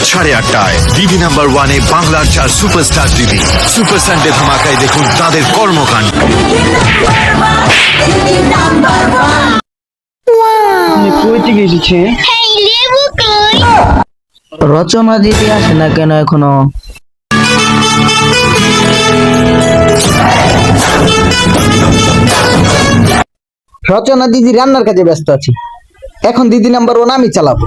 সাড়ে আটটায় DB number ওয়ানে বাংলার চার সুপারস্টার দিদি সুপার সানডে ধামাকায় দেখুন তাদের কর্মকাণ্ড। রচনা দিতে আসে না কেন এখনও? রচনা দিদি রান্নার কাজে ব্যস্ত আছে। এখন দিদি নাম্বার ওয়ান আমি চালাবো।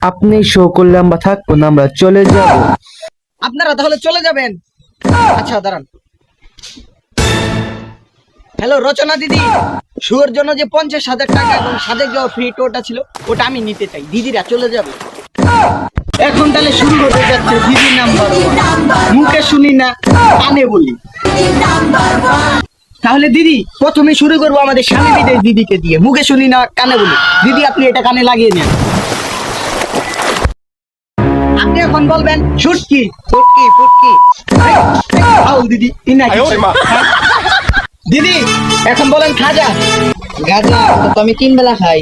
আপনি শো করলে আমরা থাকব না আমরা চলে যাব। আপনারা তাহলে চলে যাবেন। আচ্ছা দাঁড়ান। হ্যালো, রচনা দিদি। শুয়োর জন্য যে পঞ্চাশ হাজার টাকা এবং সাজেক যাওয়া ফ্রি টোটা ছিল, ওটা আমি নিতে চাই। দিদিরা চলে যাবে। এখন তাহলে শুরু হতে যাচ্ছে দিদি নাম্বার মুখে শুনি না, কানে বলি। তাহলে দিদি, প্রথমে শুরু করব আমাদের স্বামী দিদিকে দিয়ে। মুখে শুনি না, কানে বলি। দিদি, আপনি এটা কানে লাগিয়ে নেন। আপনি এখন বলবেন ফুটকি ফুটকি দিদি ইনা হ্যাঁ? দিদি এখন বলেন খাজা। গাজা তো আমি তিন বেলা খাই।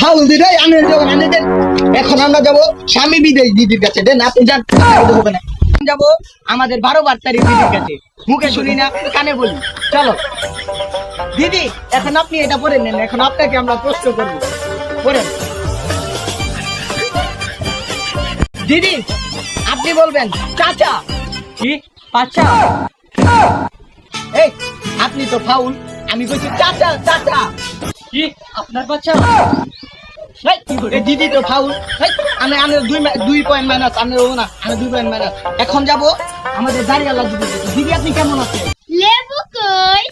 ফাউল দিদি আমি যাব আনে দেন। এখন আমরা যাব স্বামী বিদেশ দিদির কাছে। দেন আপনি যান। আপনাকে হবে না যাব আমাদের বারো বার তারিখ দিদির কাছে। মুখে শুনি না কানে বলি। চলো। দিদি এখন আপনি এটা পরে নেন এখন আপনাকে আমরা প্রশ্ন করব। পড়েন। দিদি আপনি বলবেন চাচা। কি? পাচা? এই আপনি তো ফাউল। আমি বলছি চাচা চাচা। কি? আপনার বাচ্চা? এই, এই দিদি তো ফাউল। আমি আমি দুই দুই পয়েন্ট মাইনাস আমি ও না আমি দুই পয়েন্ট মাইনাস এখন যাব আমাদের দাঁড়িয়ে দিদি দিদি আপনি কেমন আছেন? লেবু কই?